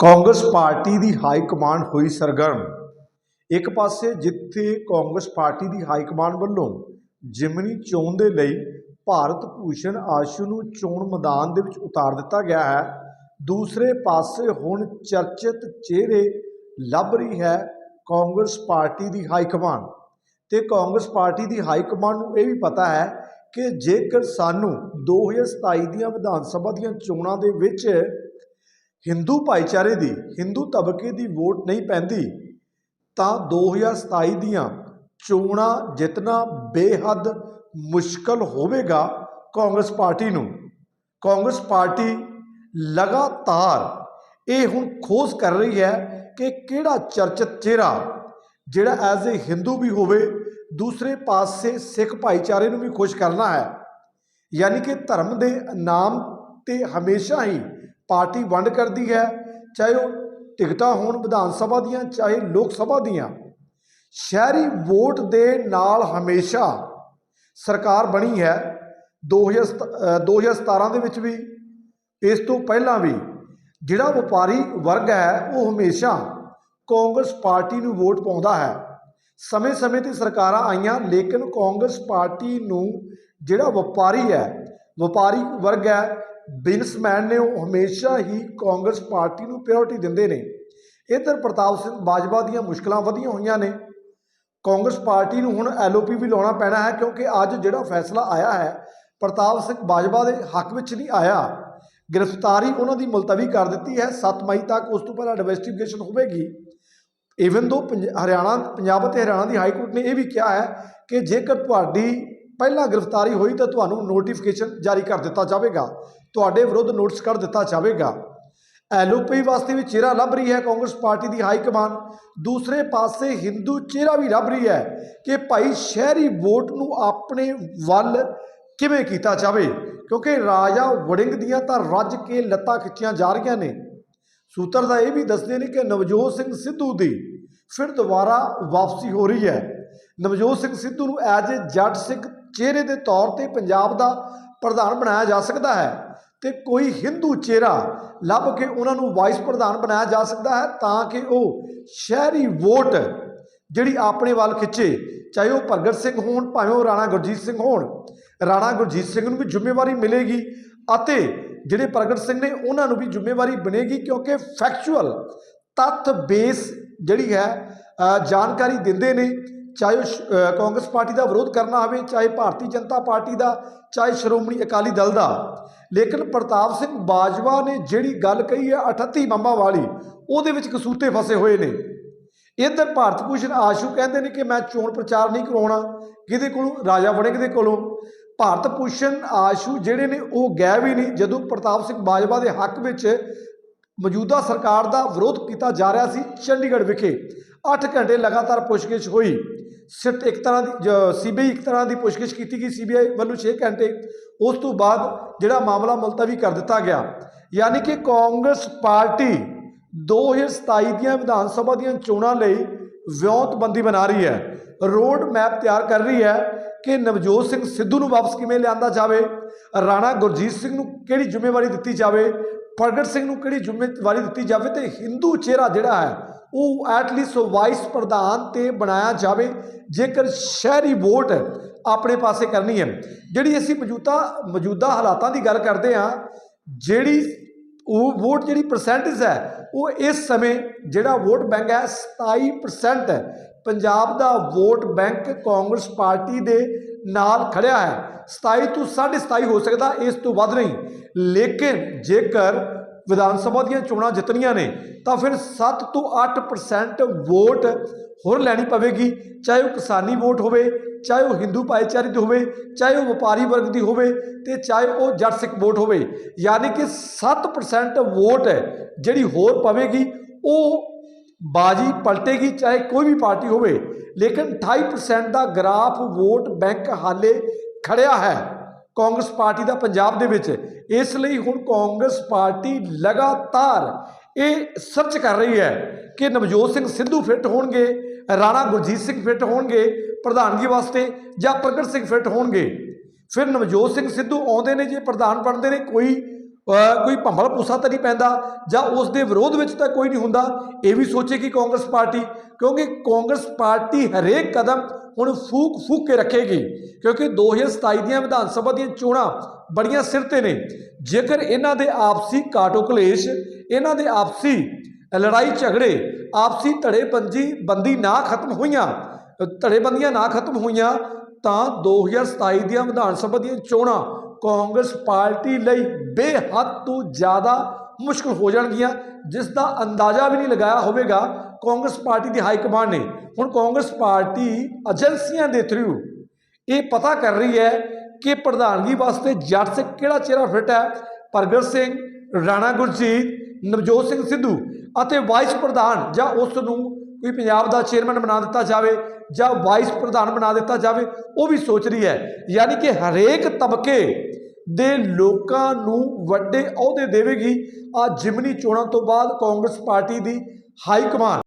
Congress party ਦੀ high command ਹੋਈ ਸਰਗਰਮ। ਇੱਕ ਪਾਸੇ ਜਿੱਥੇ ਕਾਂਗਰਸ ਪਾਰਟੀ ਦੀ ਹਾਈ ਕਮਾਂਡ ਵੱਲੋਂ ਜਿਮਨੀ ਚੋਣ ਦੇ ਲਈ ਭਾਰਤ ਭੂਸ਼ਣ ਆਸ਼ੂ ਨੂੰ ਚੋਣ ਮੈਦਾਨ ਦੇ ਵਿੱਚ ਉਤਾਰ ਦਿੱਤਾ ਗਿਆ ਹੈ, ਦੂਸਰੇ ਪਾਸੇ ਹੁਣ ਚਰਚਿਤ ਚਿਹਰੇ ਲੱਭ ਰਹੀ ਹੈ ਕਾਂਗਰਸ ਪਾਰਟੀ ਦੀ ਹਾਈ ਕਮਾਂਡ। ਤੇ ਕਾਂਗਰਸ ਪਾਰਟੀ ਦੀ ਹਾਈ ਕਮਾਂਡ ਨੂੰ ਇਹ ਵੀ ਪਤਾ ਹੈ ਕਿ ਜੇਕਰ ਸਾਨੂੰ 2027 ਦੀਆਂ ਵਿਧਾਨ ਸਭਾ ਦੀਆਂ ਚੋਣਾਂ ਦੇ ਵਿੱਚ ਹਿੰਦੂ ਭਾਈਚਾਰੇ ਦੀ, ਹਿੰਦੂ ਤਬਕੇ ਦੀ ਵੋਟ ਨਹੀਂ ਪੈਂਦੀ, ਤਾਂ 2027 ਦੀਆਂ ਚੋਣਾਂ ਜਿੱਤਣਾ ਬੇਹੱਦ ਮੁਸ਼ਕਲ ਹੋਵੇਗਾ ਕਾਂਗਰਸ ਪਾਰਟੀ ਨੂੰ। ਕਾਂਗਰਸ ਪਾਰਟੀ ਲਗਾਤਾਰ ਇਹ ਹੁਣ ਖੋਜ ਕਰ ਰਹੀ ਹੈ ਕਿ ਕਿਹੜਾ ਚਰਚਿਤ ਚਿਹਰਾ, ਜਿਹੜਾ ਐਜ਼ ਏ ਹਿੰਦੂ ਵੀ ਹੋਵੇ, ਦੂਸਰੇ ਪਾਸੇ ਸਿੱਖ ਭਾਈਚਾਰੇ ਨੂੰ ਵੀ ਖੁਸ਼ ਕਰਨਾ ਹੈ। ਯਾਨੀ ਕਿ ਧਰਮ ਦੇ ਨਾਮ ਤੇ ਹਮੇਸ਼ਾ ਹੀ ਪਾਰਟੀ ਵੰਡ ਕਰਦੀ ਹੈ ਚਾਹੇ ਉਹ ਟਿਕਟਾਂ ਹੋਣ ਵਿਧਾਨ ਸਭਾ ਦੀਆਂ ਚਾਹੇ ਲੋਕ ਸਭਾ ਦੀਆਂ ਸ਼ਹਿਰੀ ਵੋਟ ਦੇ ਨਾਲ ਹਮੇਸ਼ਾ ਸਰਕਾਰ ਬਣੀ ਹੈ। 2000 ਅ, 2017 ਦੇ ਵਿੱਚ ਵੀ ਇਸ ਤੋਂ ਪਹਿਲਾਂ ਵੀ ਜਿਹੜਾ ਵਪਾਰੀ ਵਰਗ ਹੈ ਉਹ ਹਮੇਸ਼ਾ ਕਾਂਗਰਸ ਪਾਰਟੀ ਨੂੰ ਵੋਟ ਪਾਉਂਦਾ ਹੈ। ਸਮੇਂ-ਸਮੇਂ ਤੇ ਸਰਕਾਰਾਂ ਆਈਆਂ ਲੇਕਿਨ ਕਾਂਗਰਸ ਪਾਰਟੀ ਨੂੰ ਜਿਹੜਾ ਵਪਾਰੀ ਹੈ ਵਪਾਰੀ ਵਰਗ ਹੈ ਬਿਜ਼ਨਸਮੈਨ ਨੇ ਉਹ ਹਮੇਸ਼ਾ ਹੀ ਕਾਂਗਰਸ ਪਾਰਟੀ ਨੂੰ ਪ੍ਰਾਇੋਰਟੀ ਦਿੰਦੇ ਨੇ। ਇੱਧਰ ਪ੍ਰਤਾਪ ਸਿੰਘ ਬਾਜਵਾ ਦੀਆਂ ਮੁਸ਼ਕਲਾਂ ਵਧੀਆਂ ਹੋਈਆਂ ਨੇ। ਕਾਂਗਰਸ ਪਾਰਟੀ ਨੂੰ ਹੁਣ ਐਲਓਪੀ ਵੀ ਲਾਉਣਾ ਪੈਣਾ ਹੈ ਕਿਉਂਕਿ ਅੱਜ ਜਿਹੜਾ ਫੈਸਲਾ ਆਇਆ ਹੈ, ਪ੍ਰਤਾਪ ਸਿੰਘ ਬਾਜਵਾ ਦੇ ਹੱਕ ਵਿੱਚ ਨਹੀਂ ਆਇਆ। ਗ੍ਰਿਫਤਾਰੀ ਉਹਨਾਂ ਦੀ ਮੁਲਤਵੀ ਕਰ ਦਿੱਤੀ ਹੈ 7 ਮਈ ਤੱਕ ਉਸ ਤੋਂ ਪਹਿਲਾਂ ਇਨਵੈਸਟੀਗੇਸ਼ਨ ਹੋਵੇਗੀ। ਇਵਨ ਦੋ ਹਰਿਆਣਾ, ਪੰਜਾਬ ਅਤੇ ਹਰਿਆਣਾ ਦੀ ਹਾਈ ਕੋਰਟ ਨੇ ਇਹ ਵੀ ਕਿਹਾ ਹੈ ਕਿ ਜੇਕਰ ਤੁਹਾਡੀ ਪਹਿਲਾਂ ਗ੍ਰਿਫਤਾਰੀ ਹੋਈ ਤਾਂ ਤੁਹਾਨੂੰ ਨੋਟੀਫਿਕੇਸ਼ਨ ਜਾਰੀ ਕਰ ਦਿੱਤਾ ਜਾਵੇਗਾ। ਤੁਹਾਡੇ ਵਿਰੁੱਧ ਨੋਟਿਸ ਕੱਢ ਦਿੱਤਾ ਜਾਵੇਗਾ। ਐਲਓਪੀ ਵਾਸਤੇ ਵੀ ਚਿਹਰਾ ਲੱਭ ਰਹੀ ਹੈ ਕਾਂਗਰਸ ਪਾਰਟੀ ਦੀ ਹਾਈ ਕਮਾਨ। ਦੂਸਰੇ ਪਾਸੇ ਹਿੰਦੂ ਚਿਹਰਾ ਵੀ ਲੱਭ ਰਹੀ ਹੈ ਕਿ ਭਾਈ ਸ਼ਹਿਰੀ ਵੋਟ ਨੂੰ ਆਪਣੇ ਵੱਲ ਕਿਵੇਂ ਕੀਤਾ ਜਾਵੇ? ਕਿਉਂਕਿ ਰਾਜਾ ਵੜਿੰਗ ਦੀਆਂ ਤਾਂ ਰੱਜ ਕੇ ਲੱਤਾਂ ਖਿੱਚੀਆਂ ਜਾ ਰਹੀਆਂ ਨੇ। ਸੂਤਰ ਦਾ ਇਹ ਵੀ ਦੱਸਦੇ ਨੇ ਕਿ ਨਵਜੋਤ ਸਿੰਘ ਸਿੱਧੂ ਦੀ ਫਿਰ ਦੁਬਾਰਾ ਵਾਪਸੀ ਹੋ ਰਹੀ ਹੈ। ਨਵਜੋਤ ਸਿੰਘ ਸਿੱਧੂ ਨੂੰ ਐਜ਼ ਏ ਜੱਟ ਸਿੱਖ ਚਿਹਰੇ ਦੇ ਤੌਰ ਤੇ ਪੰਜਾਬ ਦਾ ਪ੍ਰਧਾਨ ਬਣਾਇਆ ਜਾ ਸਕਦਾ ਹੈ ਤੇ ਕੋਈ ਹਿੰਦੂ ਚਿਹਰਾ ਲੱਭ ਕੇ ਉਹਨਾਂ ਨੂੰ ਵਾਈਸ ਪ੍ਰਧਾਨ ਬਣਾਇਆ ਜਾ ਸਕਦਾ ਹੈ ਤਾਂ ਕਿ ਉਹ ਸ਼ਹਿਰੀ ਵੋਟ ਜਿਹੜੀ ਆਪਣੇ ਵੱਲ ਖਿੱਚੇ, ਚਾਹੇ ਉਹ ਭਗਤ ਸਿੰਘ ਹੋਣ, ਭਾਵੇਂ ਉਹ ਰਾਣਾ ਗੁਰਜੀਤ ਸਿੰਘ ਹੋਣ, ਰਾਣਾ ਗੁਰਜੀਤ ਸਿੰਘ ਨੂੰ ਵੀ ਜ਼ਿੰਮੇਵਾਰੀ ਮਿਲੇਗੀ ਅਤੇ ਜਿਹੜੇ ਪ੍ਰਗਟ ਸਿੰਘ ਨੇ ਉਹਨਾਂ ਨੂੰ ਵੀ ਜ਼ਿੰਮੇਵਾਰੀ ਬਣੇਗੀ ਕਿਉਂਕਿ ਫੈਕਚੁਅਲ ਤੱਥ ਬੇਸ ਜਿਹੜੀ ਹੈ ਜਾਣਕਾਰੀ ਦਿੰਦੇ ਨੇ ਚਾਹੇ ਉਹ ਸ਼- ਕਾਂਗਰਸ ਪਾਰਟੀ ਦਾ ਵਿਰੋਧ ਕਰਨਾ ਹੋਵੇ, ਚਾਹੇ ਭਾਰਤੀ ਜਨਤਾ ਪਾਰਟੀ ਦਾ, ਚਾਹੇ ਸ਼੍ਰੋਮਣੀ ਅਕਾਲੀ ਦਲ ਦਾ। ਲੇਕਿਨ ਪ੍ਰਤਾਪ ਸਿੰਘ ਬਾਜਵਾ ਨੇ ਜਿਹੜੀ ਗੱਲ ਕਹੀ ਹੈ 38 ਬੰਬਾਂ ਵਾਲੀ, ਉਹਦੇ ਵਿੱਚ ਕਸੂਤੇ ਫਸੇ ਹੋਏ ਨੇ। ਇੱਧਰ ਭਾਰਤ ਭੂਸ਼ਣ ਆਸ਼ੂ ਕਹਿੰਦੇ ਨੇ ਕਿ ਮੈਂ ਚੋਣ ਪ੍ਰਚਾਰ ਨਹੀਂ ਕਰਾਉਣਾ, ਕਿਹਦੇ ਕੋਲੋਂ? ਰਾਜਾ ਵੜਿੰਗ ਦੇ ਕੋਲੋਂ। ਭਾਰਤ ਭੂਸ਼ਣ ਆਸ਼ੂ ਜਿਹੜੇ ਨੇ, ਉਹ ਗਏ ਵੀ ਨਹੀਂ। ਜਦੋਂ ਪ੍ਰਤਾਪ ਸਿੰਘ ਬਾਜਵਾ ਦੇ ਹੱਕ ਵਿੱਚ ਮੌਜੂਦਾ ਸਰਕਾਰ ਦਾ ਵਿਰੋਧ ਕੀਤਾ ਜਾ ਰਿਹਾ ਸੀ, ਚੰਡੀਗੜ੍ਹ ਵਿਖੇ 8 ਘੰਟੇ ਲਗਾਤਾਰ ਪੁੱਛਗਿੱਛ ਹੋਈ। ਸਿਰਫ ਇੱਕ ਤਰ੍ਹਾਂ ਦੀ ਸੀਬੀਆਈ ਇੱਕ ਤਰ੍ਹਾਂ ਦੀ ਪੁੱਛਗਿੱਛ ਕੀਤੀ ਗਈ, ਸੀਬੀਆਈ ਵੱਲੋਂ 6 ਘੰਟੇ, ਉਸ ਤੋਂ ਬਾਅਦ ਜਿਹੜਾ ਮਾਮਲਾ ਮੁਲਤਵੀ ਕਰ ਦਿੱਤਾ ਗਿਆ। ਯਾਨੀ ਕਿ ਕਾਂਗਰਸ ਪਾਰਟੀ 2027 ਦੀਆਂ ਵਿਧਾਨ ਸਭਾ ਦੀਆਂ ਚੋਣਾਂ ਲਈ ਵਿਉਂਤਬੰਦੀ ਬਣਾ ਰਹੀ ਹੈ। ਰੋਡ ਮੈਪ ਤਿਆਰ ਕਰ ਰਹੀ ਹੈ ਕਿ ਨਵਜੋਤ ਸਿੰਘ ਸਿੱਧੂ ਨੂੰ ਵਾਪਸ ਕਿਵੇਂ ਲਿਆਂਦਾ ਜਾਵੇ, ਰਾਣਾ ਗੁਰਜੀਤ ਸਿੰਘ ਨੂੰ ਕਿਹੜੀ ਜ਼ਿੰਮੇਵਾਰੀ ਦਿੱਤੀ ਜਾਵੇ, ਪ੍ਰਗਟ ਸਿੰਘ ਨੂੰ ਕਿਹੜੀ ਜ਼ਿੰਮੇਵਾਰੀ ਦਿੱਤੀ ਜਾਵੇ ਤੇ ਹਿੰਦੂ ਚਿਹਰਾ ਜਿਹੜਾ ਹੈ ਉਹ ਐਟਲੀਸਟ ਵਾਈਸ ਪ੍ਰਧਾਨ ਤੇ ਬਣਾਇਆ ਜਾਵੇ। ਜੇਕਰ ਸ਼ਹਿਰੀ ਵੋਟ ਆਪਣੇ ਪਾਸੇ ਕਰਨੀ ਹੈ। ਜਿਹੜੀ ਅਸੀਂ ਮੌਜੂਦਾ ਮੌਜੂਦਾ ਹਾਲਾਤਾਂ ਦੀ ਗੱਲ ਕਰਦੇ ਹਾਂ, ਜਿਹੜੀ ਉਹ ਵੋਟ ਜਿਹੜੀ ਪਰਸੈਂਟੇਜ ਹੈ, ਉਹ ਇਸ ਸਮੇਂ ਜਿਹੜਾ ਵੋਟ ਬੈਂਕ ਹੈ 27% ਹੈ ਪੰਜਾਬ ਦਾ ਵੋਟ ਬੈਂਕ ਕਾਂਗਰਸ ਪਾਰਟੀ ਦੇ ਨਾਲ ਖੜਿਆ ਹੈ। 27 ਤੋਂ 27.5 ਹੋ ਸਕਦਾ, ਇਸ ਤੋਂ ਵੱਧ ਨਹੀਂ। ਲੇਕਿਨ ਜੇਕਰ ਵਿਧਾਨ ਸਭਾ ਦੀਆਂ ਚੋਣਾਂ ਜਿੱਤਣੀਆਂ ਨੇ, ਤਾਂ ਫਿਰ 7 ਤੋਂ 8% ਵੋਟ ਹੋਰ ਲੈਣੀ ਪਵੇਗੀ। ਚਾਹੇ ਉਹ ਕਿਸਾਨੀ ਵੋਟ ਹੋਵੇ, ਚਾਹੇ ਉਹ ਹਿੰਦੂ ਭਾਈਚਾਰੇ ਦੀ ਹੋਵੇ, ਚਾਹੇ ਉਹ ਵਪਾਰੀ ਵਰਗ ਦੀ ਹੋਵੇ ਤੇ ਚਾਹੇ ਉਹ ਜੱਟ ਸਿੱਖ ਵੋਟ ਹੋਵੇ, ਯਾਨੀ ਕਿ 7% ਵੋਟ ਜਿਹੜੀ ਹੋਰ ਪਵੇਗੀ, ਉਹ ਬਾਜੀ ਪਲਟੇਗੀ, ਚਾਹੇ ਕੋਈ ਵੀ ਪਾਰਟੀ ਹੋਵੇ। ਲੇਕਿਨ 28% ਦਾ ਗ੍ਰਾਫ ਵੋਟ ਬੈਂਕ ਹਾਲੇ ਖੜਿਆ ਹੈ। ਕਾਂਗਰਸ ਪਾਰਟੀ ਦਾ ਪੰਜਾਬ ਦੇ ਵਿੱਚ, ਇਸ ਲਈ ਹੁਣ ਕਾਂਗਰਸ ਪਾਰਟੀ ਲਗਾਤਾਰ ਇਹ ਸਰਚ ਕਰ ਰਹੀ ਹੈ ਕਿ ਨਵਜੋਤ ਸਿੰਘ ਸਿੱਧੂ ਫਿੱਟ ਹੋਣਗੇ, ਰਾਣਾ ਗੁਰਜੀਤ ਸਿੰਘ ਫਿੱਟ ਹੋਣਗੇ ਪ੍ਰਧਾਨਗੀ ਵਾਸਤੇ ਜਾਂ ਪ੍ਰਗਟ ਸਿੰਘ ਫਿੱਟ ਹੋਣਗੇ। ਫਿਰ ਨਵਜੋਤ ਸਿੰਘ ਸਿੱਧੂ ਆਉਂਦੇ ਨੇ ਜੇ ਪ੍ਰਧਾਨ ਬਣਦੇ ਨੇ, ਕੋਈ ਕੋਈ ਭੰਬਲ ਪੂਸਾ ਤਾਂ ਨਹੀਂ ਪੈਂਦਾ ਜਾਂ ਉਸ ਦੇ ਵਿਰੋਧ ਵਿੱਚ ਤਾਂ ਕੋਈ ਨਹੀਂ ਹੁੰਦਾ, ਇਹ ਵੀ ਸੋਚੇਗੀ ਕਾਂਗਰਸ ਪਾਰਟੀ, ਕਿਉਂਕਿ ਕਾਂਗਰਸ ਪਾਰਟੀ ਹਰੇਕ ਕਦਮ ਹੁਣ ਫੂਕ ਫੂਕ ਕੇ ਰੱਖੇਗੀ, ਕਿਉਂਕਿ 2027 ਦੀਆਂ ਵਿਧਾਨ ਸਭਾ ਦੀਆਂ ਚੋਣਾਂ ਬੜੀਆਂ ਸਿਰ ਤੇ ਨੇ। ਜੇਕਰ ਇਹਨਾਂ ਦੇ ਆਪਸੀ ਕਾਟੋ ਕਲੇਸ਼, ਇਹਨਾਂ ਦੇ ਆਪਸੀ ਲੜਾਈ ਝਗੜੇ, ਆਪਸੀ ਧੜੇਬੰਦੀ ਬੰਦੀ ਨਾ ਖਤਮ ਹੋਈਆਂ, ਧੜੇਬੰਦੀਆਂ ਨਾ ਖਤਮ ਹੋਈਆਂ, ਤਾਂ 2027 ਦੀਆਂ ਵਿਧਾਨ ਸਭਾ ਦੀਆਂ ਚੋਣਾਂ ਕਾਂਗਰਸ ਪਾਰਟੀ ਲਈ ਬੇਹੱਦ ਤੋਂ ਜ਼ਿਆਦਾ ਮੁਸ਼ਕਲ ਹੋ ਜਾਣਗੀਆਂ ਜਿਸ ਦਾ ਅੰਦਾਜ਼ਾ ਵੀ ਨਹੀਂ ਲਗਾਇਆ ਹੋਵੇਗਾ ਕਾਂਗਰਸ ਪਾਰਟੀ ਦੀ ਹਾਈ ਕਮਾਂਡ ਨੇ। ਹੁਣ ਕਾਂਗਰਸ ਪਾਰਟੀ ਏਜੰਸੀਆਂ ਦੇ ਥਰੂ ਇਹ ਪਤਾ ਕਰ ਰਹੀ ਹੈ ਕਿ ਪ੍ਰਧਾਨਗੀ ਵਾਸਤੇ ਜੱਟ ਸੇ ਕਿਹੜਾ ਚਿਹਰਾ ਫਿੱਟ ਹੈ? ਪ੍ਰਗਟ ਸਿੰਘ, ਰਾਣਾ ਗੁਰਜੀਤ, ਨਵਜੋਤ ਸਿੰਘ ਸਿੱਧੂ ਅਤੇ ਵਾਈਸ ਪ੍ਰਧਾਨ ਜਾਂ ਉਸ ਨੂੰ ਕੋਈ ਪੰਜਾਬ ਦਾ ਚੇਅਰਮੈਨ ਬਣਾ ਦਿੱਤਾ ਜਾਵੇ ਜਾਂ ਵਾਈਸ ਪ੍ਰਧਾਨ ਬਣਾ ਦਿੱਤਾ ਜਾਵੇ, ਉਹ ਵੀ ਸੋਚ ਰਹੀ ਹੈ। ਯਾਨੀ ਕਿ ਹਰੇਕ ਤਬਕੇ ਦੇ ਲੋਕਾਂ ਨੂੰ ਵੱਡੇ ਅਹੁਦੇ ਦੇਵੇਗੀ। ਆ ਜਿਮਨੀ ਚੋਣਾਂ ਤੋਂ ਬਾਅਦ ਕਾਂਗਰਸ ਪਾਰਟੀ ਦੀ ਹਾਈ ਕਮਾਨ